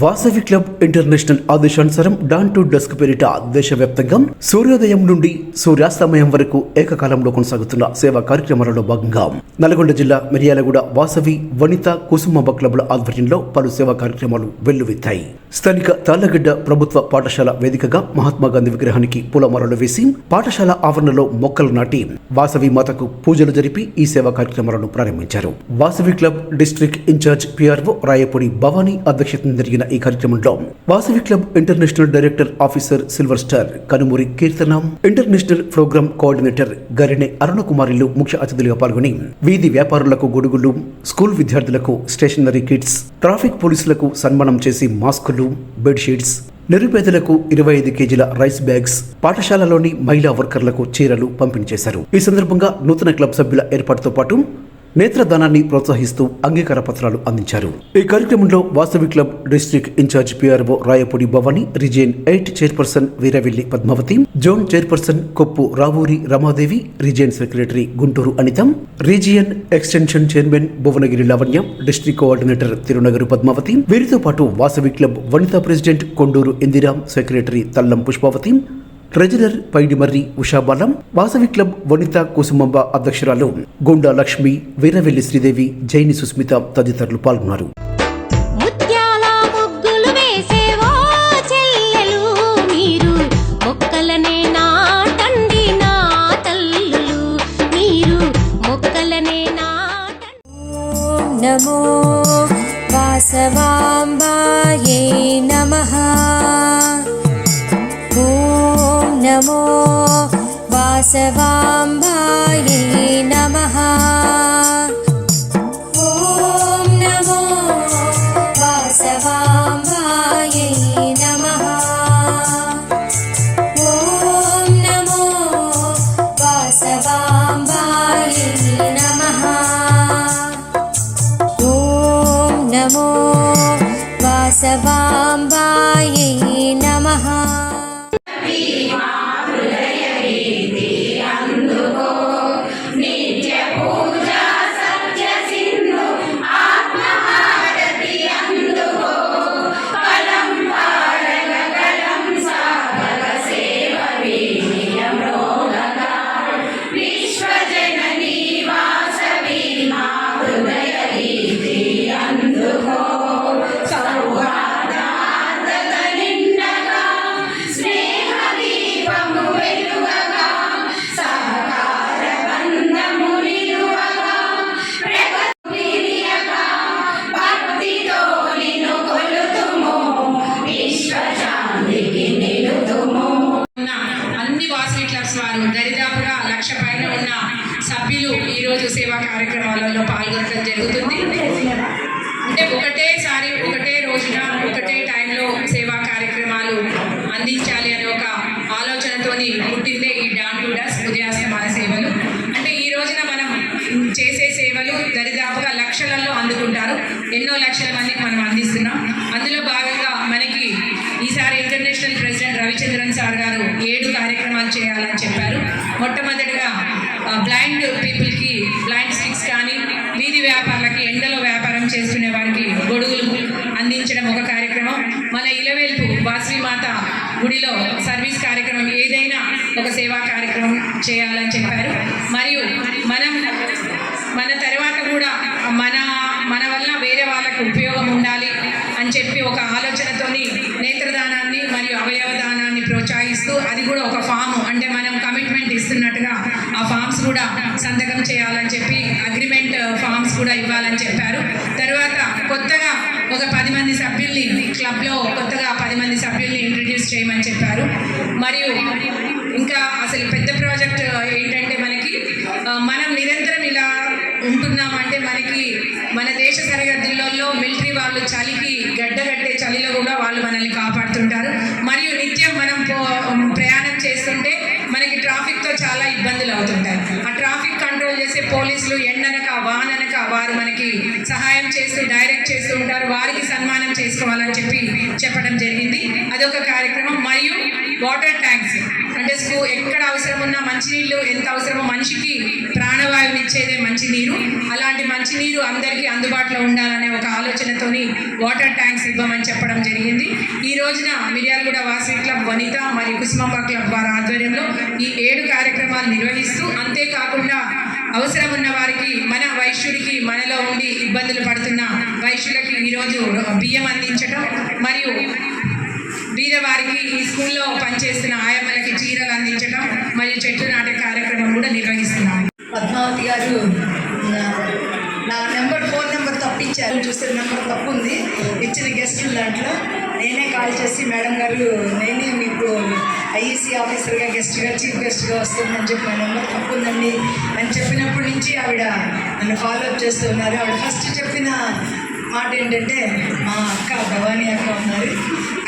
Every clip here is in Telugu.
వాసవి క్లబ్ ఇంటర్నేషనల్ ఆదేశానుసారం డాన్ టు డస్క్ పేరిట దేశవ్యాప్తంగా సూర్యోదయం నుండి సూర్యాస్తమయం వరకు ఏకకాలంలో కొనసాగుతున్న సేవా కార్యక్రమాలలో భాగంగా నల్గొండ జిల్లా మిర్యాలగూడ వాసవి వనిత కుసుమబ క్లబ్ల ఆధ్వర్యంలో పలు సేవా కార్యక్రమాలు వెల్లువెత్తాయి. స్థానిక తాళ్ళగడ్డ ప్రభుత్వ పాఠశాల వేదికగా మహాత్మా గాంధీ విగ్రహానికి పూలమాలలు వేసి పాఠశాల ఆవరణలో మొక్కలు నాటి వాసవి మాతకు పూజలు జరిపి ఈ సేవా కార్యక్రమాలను ప్రారంభించారు. Vasavi club district in-charge PRO Rayapudi Bhavani అధ్యక్షతన జరిగిన ఈ కార్యక్రమంలో Vasavi club international director officer silver star Kanumuri Keerthanam international programme coordinator Garine అరుణకుమారిలు ముఖ్య అతిథులుగా పాల్గొని వీధి వ్యాపారులకు గొడుగులు స్కూల్ విద్యార్థులకు స్టేషనరీ కిట్స్ ట్రాఫిక్ పోలీసులకు సన్మానం చేసి మాస్కులు బెడ్షీట్స్ నిరుపేదలకు ఇరవై ఐదు కేజీల రైస్ బ్యాగ్స్ పాఠశాలలోని మహిళా వర్కర్లకు చీరలు పంపిణీ చేశారు. ఈ సందర్భంగా నూతన క్లబ్ సభ్యుల ఏర్పాటుతో పాటు నేత్రదానాన్ని ప్రోత్సహిస్తూ అంగీకార పత్రాలు అందించారు. ఈ కార్యక్రమంలో Vasavi club district in-charge PRO Rayapudi Bhavani region eight chairperson Veeravelli Padmavathi zone chairperson Koppu Ravuri Ramadevi region secretary Guntur Anitham region extension chairman Bhuvanagiri Lavanyam district coordinator Tirunagaru Padmavathi. వీరితో పాటు Vasavi club Vanitha president Konduru Indiram secretary Tallam Pushpavathi treasurer Paidimarri Ushabalam Vasavi club Vanitha Kusumamba అధ్యక్షురాలు గుండా లక్ష్మి వీరవెల్లి శ్రీదేవి జైని సుస్మిత తదితరులు పాల్గొన్నారు. ముత్యాల ముగ్గులు వేసేవో नमो वासवाम्बायै దరిదాపుగా లక్షలలో అందుకుంటారు. ఎన్నో లక్షల మందికి మనం అందిస్తున్నాం. అందులో భాగంగా మనకి ఈసారి ఇంటర్నేషనల్ ప్రెసిడెంట్ రవిచంద్రన్ సార్ గారు ఏడు కార్యక్రమాలు చేయాలని చెప్పారు. మొట్టమొదటిగా బ్లైండ్ పీపుల్కి బ్లైండ్ స్టిక్స్ కానీ వీధి వ్యాపారులకి ఎండలో వ్యాపారం చేసుకునే వారికి గొడుగులు అందించడం ఒక కార్యక్రమం. మన ఇలవేల్పు వాసవిమాత గుడిలో సర్వీస్ కార్యక్రమం ఏదైనా ఒక సేవా కార్యక్రమం చేయాలని చెప్పారు. మరియు మనం తర్వాత కూడా మన మన వల్ల వేరే వాళ్ళకు ఉపయోగం ఉండాలి అని చెప్పి ఒక ఆలోచనతోని నేత్రదానాన్ని మరియు అవయవ దానాన్ని ప్రోత్సహిస్తూ అది కూడా ఒక ఫామ్ అంటే మనం కమిట్మెంట్ ఇస్తున్నట్టుగా ఆ ఫామ్స్ కూడా సంతకం చేయాలని చెప్పి అగ్రిమెంట్ ఫామ్స్ uh, కూడా ఇవ్వాలని చెప్పారు. తర్వాత కొత్తగా ఒక పది మంది సభ్యుల్ని క్లబ్లో కొత్తగా పది మంది సభ్యుల్ని ఇంట్రడ్యూస్ చేయమని చెప్పారు. మరియు ఇంకా అసలు పెద్ద ప్రాజెక్ట్ uh, ఏంటంటే మనకి uh, మనం నిరంతరం ఇలా ఉంటున్నామంటే మనకి మన దేశ సరిహద్దులలో మిలిటరీ వాళ్ళు చలికి గడ్డ కట్టే చలిలో కూడా వాళ్ళు మనల్ని కాపాడుతుంటారు. మరియు నిత్యం మనం చేస్తూ డైరెక్ట్ చేస్తూ ఉంటారు. వారికి సన్మానం చేసుకోవాలని చెప్పి చెప్పడం జరిగింది. అదొక కార్యక్రమం. మరియు వాటర్ ట్యాంక్స్ అంటే స్కూ ఎక్కడ అవసరం ఉన్నా మంచినీళ్ళు ఎంత అవసరమో మనిషికి ప్రాణవాయువుని ఇచ్చేదే మంచినీరు. అలాంటి మంచినీరు అందరికీ అందుబాటులో ఉండాలనే ఒక ఆలోచనతోని వాటర్ ట్యాంక్స్ ఇవ్వమని చెప్పడం జరిగింది. ఈ రోజున మిర్యాలగూడ వాసవి క్లబ్ వనిత మరియు కుసుమాంబ క్లబ్ వారి ఆధ్వర్యంలో ఈ ఏడు కార్యక్రమాలు నిర్వహిస్తూ అంతేకాకుండా అవసరం ఉన్న వారికి మన వైశ్యుడికి మనలో ఉండి ఇబ్బందులు పడుతున్న వైశ్యులకి ఈరోజు బియ్యం అందించడం మరియు బీదవారికి ఈ స్కూల్లో పనిచేస్తున్న ఆయమ్మలకి చీరలు అందించడం మరియు చెట్లు నాటే కార్యక్రమం కూడా నిర్వహిస్తున్నాం. పద్మావతి గారు నా- నా నెంబర్ ఫోన్ నెంబర్ తప్పించారు. చూస్తే నెంబర్ తప్పు ఉంది ఇచ్చిన గెస్టుల దాంట్లో నేనే కాల్ చేసి మేడం గారు నేనే మీకు ఐఈసీ ఆఫీసర్గా గెస్ట్గా చీఫ్ గెస్ట్గా వస్తుందని చెప్పి నా నెంబర్ తప్పు ఉందండి అని చెప్పినప్పటి నుంచి ఆవిడ నన్ను ఫాలో అప్ చేస్తున్నారు ఆవిడ ఫస్ట్ చెప్పిన మాట ఏంటంటే మా అక్క భవానీ అక్క ఉన్నారు.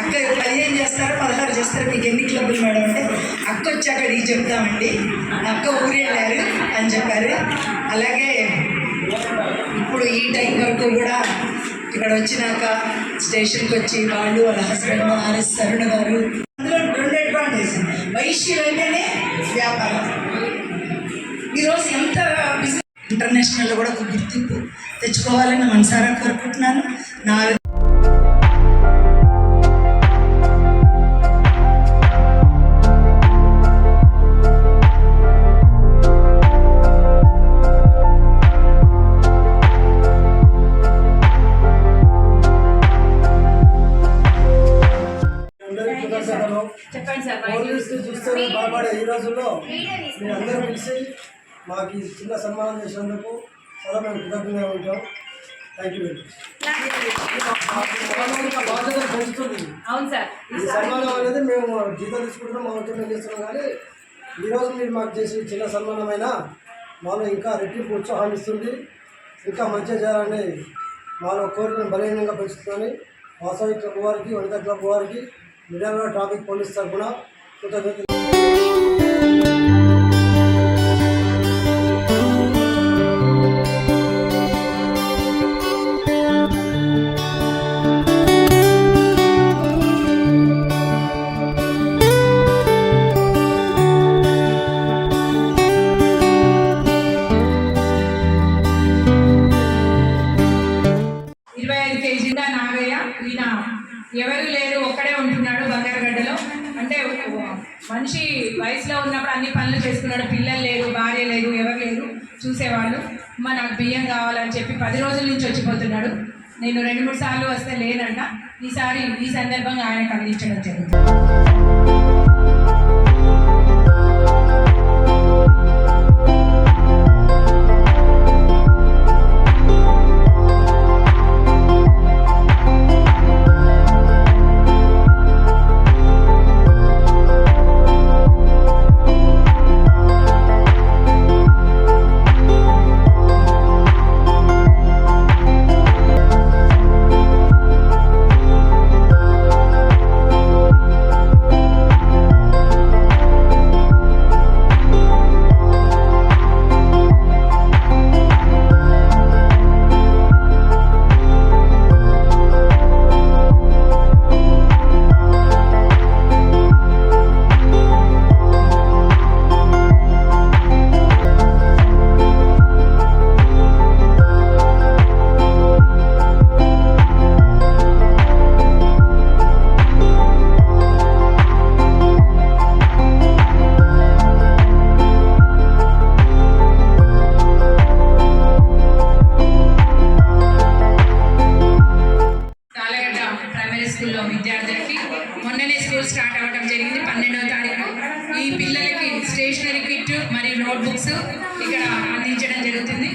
అక్క పదిహేను చేస్తారు? పదహారు చేస్తారు? మీకు ఎన్ని క్లబ్బులు మేడం? అంటే అక్క వచ్చాక అడిగి చెప్తామండి. అక్క ఊరు వెళ్ళారు అని చెప్పారు. అలాగే ఇప్పుడు ఈ టైం వరకు కూడా ఇక్కడ వచ్చినాక స్టేషన్కి వచ్చి వాళ్ళు వాళ్ళ హస్బెండ్ ఆర్ఎస్ తరుణ్ గారు అందులో వైశ్యులు అంటేనే వ్యాపారం. ఈరోజు ఎంత బిజినెస్ ఇంటర్నేషనల్లో కూడా ఒక గుర్తింపు తెచ్చుకోవాలని మనసారా కోరుకుంటున్నాను. నా కృతజ్ఞతలు. పోలీసులు చూస్తే బాగుపడే ఈ రోజుల్లో మీ అందరూ కలిసి మాకు ఈ చిన్న సన్మానం చేసినందుకు చాలా మేము కృతజ్ఞంగా ఉంటాం. థ్యాంక్ యూ వెరీ మచ్ బాధ్యత పెంచుతుంది అవును సార్. ఈ సన్మానం అనేది మేము జీతం తీసుకుంటున్నాం మా మేము చేస్తున్నాం కానీ ఈరోజు మీరు మాకు చేసి చిన్న సన్మానమైన మాలో ఇంకా రెట్టింపు ఉత్సాహాన్ని ఇస్తుంది. ఇంకా మంచిగా చేయాలని మాలో కోరికను బలహీనంగా పెంచుతుందని వాసవి క్లబ్ వారికి వనిత క్లబ్ వారికి మిర్యాల ట్రాఫిక్ పోలీస్ తరఫున కృతజ్ఞతలు ఎవరు లేరు ఒక్కడే ఉంటున్నాడు బంగారగడ్డలో అంటే మనిషి వయసులో ఉన్నప్పుడు అన్ని పనులు చేసుకున్నాడు. పిల్లలు లేరు భార్య లేరు ఎవరు లేరు చూసేవాళ్ళు. మా నాకు బియ్యం కావాలని చెప్పి పది రోజుల నుంచి వచ్చిపోతున్నాడు. నేను రెండు మూడు సార్లు వస్తే లేనంట ఈసారి ఈ సందర్భంగా ఆయనకు అందించడం జరుగుతుంది. స్కూల్ జరిగింది. పన్నెండవ తారీఖు ఈ పిల్లలకి స్టేషనరీ కిట్ మరియు నోట్బుక్స్ ఇక్కడ అందించడం జరుగుతుంది.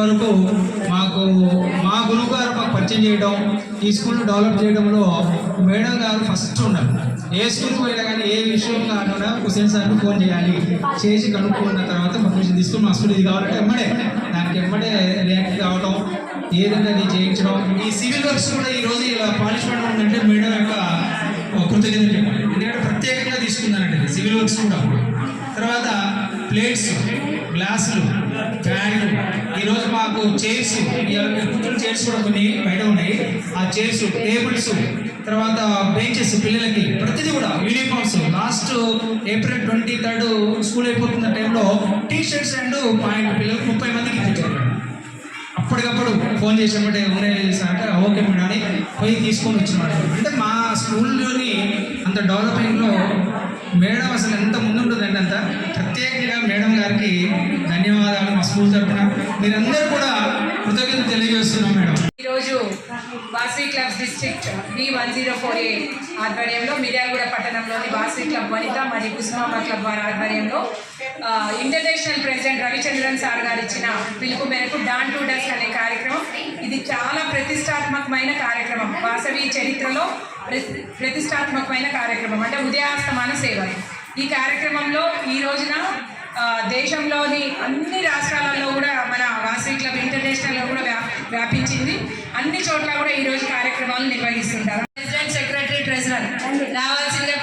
వరకు మాకు మా గురువు గారు మాకు పరిచయం చేయడం ఈ స్కూల్ డెవలప్ చేయడంలో మేడం గారు ఫస్ట్ ఉన్నారు. ఏ స్కూల్కి పోయినా కానీ ఏ విషయం కాకుండా హుసేన్ సార్కి ఫోన్ చేయాలి. చేసి కనుక్కున్న తర్వాత పర్మిషన్ తీసుకుని మా స్కూల్ ఇది కావాలంటే ఎమ్మడే దానికి ఎమ్మడే రియాక్ట్ కావడం ఏదంటే అది చేయించడం. ఈ సివిల్ వర్క్స్ కూడా ఈరోజు ఇలా పాలిష్మెంట్ ఉందంటే మేడం యొక్క కృతజ్ఞత చెప్పాలి. ఎందుకంటే ప్రత్యేకంగా తీసుకున్నారంటే సివిల్ వర్క్స్ కూడా తర్వాత ప్లేట్స్ గ్లాసులు ఫ్యాన్లు ఈరోజు మాకు చైర్స్ కూర్చున్న చైర్స్ కూడా కొన్ని బయట ఉన్నాయి. ఆ చైర్స్ టేబుల్స్ తర్వాత బెంచెస్ పిల్లలకి ప్రతిదీ కూడా uniforms last April twenty third school అయిపోతున్న టైంలో టీ షర్ట్స్ అండ్ పాయింట్ పిల్లలకు ముప్పై మందికి ఇచ్చారు. అప్పటికప్పుడు ఫోన్ చేసినప్పుడు ఉన్నాయి అంటే ఓకే మేడం అని పోయి తీసుకొని వచ్చిన అంటే మా స్కూల్లోని అంత డెవలపింగ్లో మేడం అసలు ఎంత ముందుంటుందండి అంత ప్రత్యేకంగా మేడం గారికి ధన్యవాదాలు మా స్కూల్ తరఫున మీరందరూ కూడా కృతజ్ఞత తెలియజేస్తున్నాం madam. District B one zero four A ఆధ్వర్యంలో మిర్యాలగూడ పట్టణంలోని వాసవి క్లబ్ వనిత మరియు కుసుమాంబ క్లబ్ వారి ఆధ్వర్యంలో ఇంటర్నేషనల్ ప్రెసిడెంట్ రవిచంద్రన్ సార్ గారు ఇచ్చిన పిలుపు మేరకు డాన్ టు డస్క్ అనే కార్యక్రమం. ఇది చాలా ప్రతిష్టాత్మకమైన కార్యక్రమం. వాసవి చరిత్రలో ప్రతిష్టాత్మకమైన కార్యక్రమం. అంటే ఉదయాస్తమాన సేవ ఈ కార్యక్రమంలో ఈ రోజున దేశంలోని అన్ని రాష్ట్రాలలో కూడా మన వాసవి క్లబ్ ఇంటర్నేషనల్లో కూడా వ్యా వ్యాపించింది. అన్ని చోట్ల కూడా ఈ రోజు కార్యక్రమాలు నిర్వహిస్తుంటారు. ప్రెసిడెంట్ సెక్రటరీ ట్రెజరర్ రావాల్సిందిగా